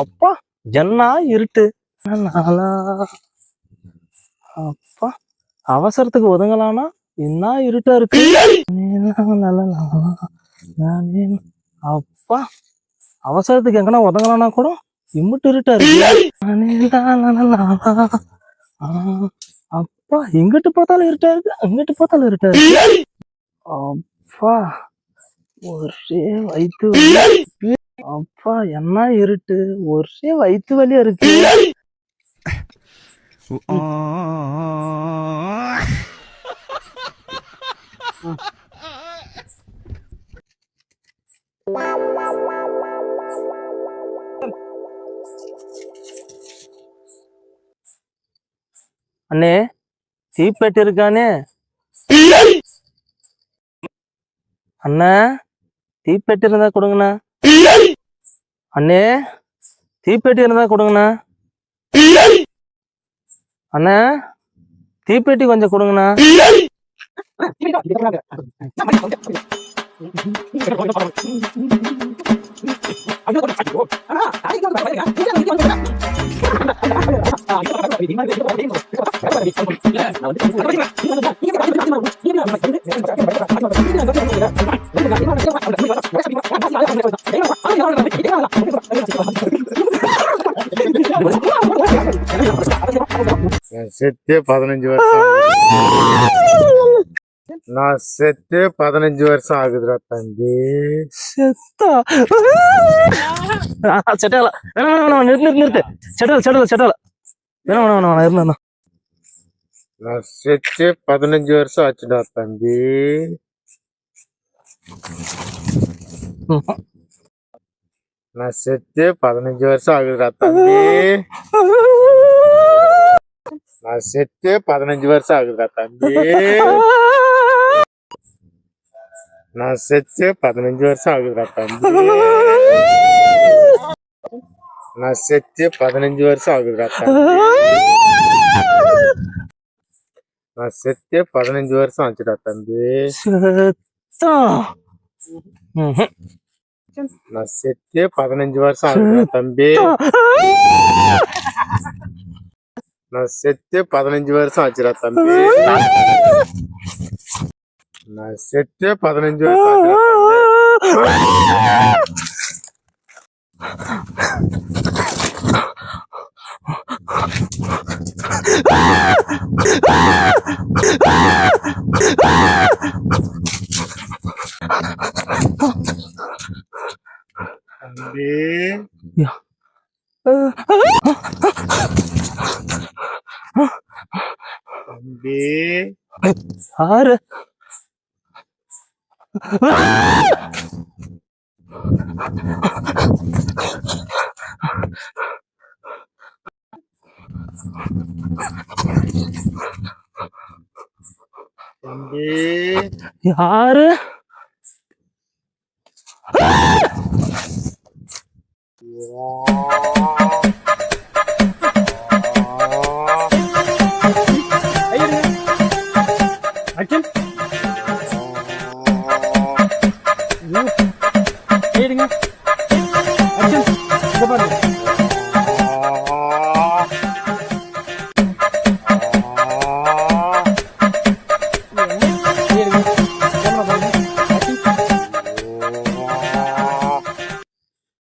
அப்பா என்ன இருட்டு. அப்பா அவசரத்துக்கு ஒதுங்கலானா? என்ன இருட்டா இருக்கு? அப்பா அவசரத்துக்கு எங்கன்னா ஒதுங்கலானா கூட இம்முட்டு இருட்டா இருக்கு. அப்பா எங்கிட்டு பார்த்தாலும் இருட்டா இருக்கு அங்கிட்டு பார்த்தாலும் இருட்டா இருக்கு. அப்பா. ஒரே வயிற்று வலி. அப்பா என்ன இருட்டு? ஒரே வயிற்று வலியா இருக்கு. அண்ணே தீப்பெட்டி இருக்கானே. அண்ணா. தீப்பெட்டி இருந்தா கொடுங்கண்ணா. அண்ணே தீப்பெட்டி இருந்தா கொடுங்கண்ணா. அண்ணா தீப்பெட்டி கொஞ்சம் கொடுங்கண்ணா. அண்ணா செத்தே பதினஞ்சு வருஷம் நான் செத்து பதினஞ்சு வருஷம் ஆகுதுடா தம்பி. செத்தா? செட்டால வேணாம் நிறுத்து நிறுத்து நிறுத்து. செட்டல செட்டல வேணா வேணா வேணா இருந்தா நான் செத்தே பதினஞ்சு வருஷம் ஆச்சுடா தம்பி. நான் செத்து பதினஞ்சு வருஷம் ஆகுதுடா தம்பி. நான் செத்து பதினஞ்சு வருஷம் ஆகுதுடா தம்பி. நான் செத்து பதினஞ்சு வருஷம் ஆகுதுடா தம்பி. நான் செத்து பதினஞ்சு வருஷம் ஆகுதுடா தம்பி. நான் செத்தே பதினஞ்சு வருஷம் ஆச்சுடா தம்பி. நான் செத்தே பதினஞ்சு வருஷம் ஆகுதுடா தம்பி. நான் செத்தே பதினஞ்சு வருஷம் ஆச்சுடா தம்பி. நான் செத்தே பதினஞ்சு வருஷம் ஆச்சுடா தம்பி. தம்பி தம்பி யாரு தம்பி யாரு ஏடுங்க. Action. இங்க பாருங்க.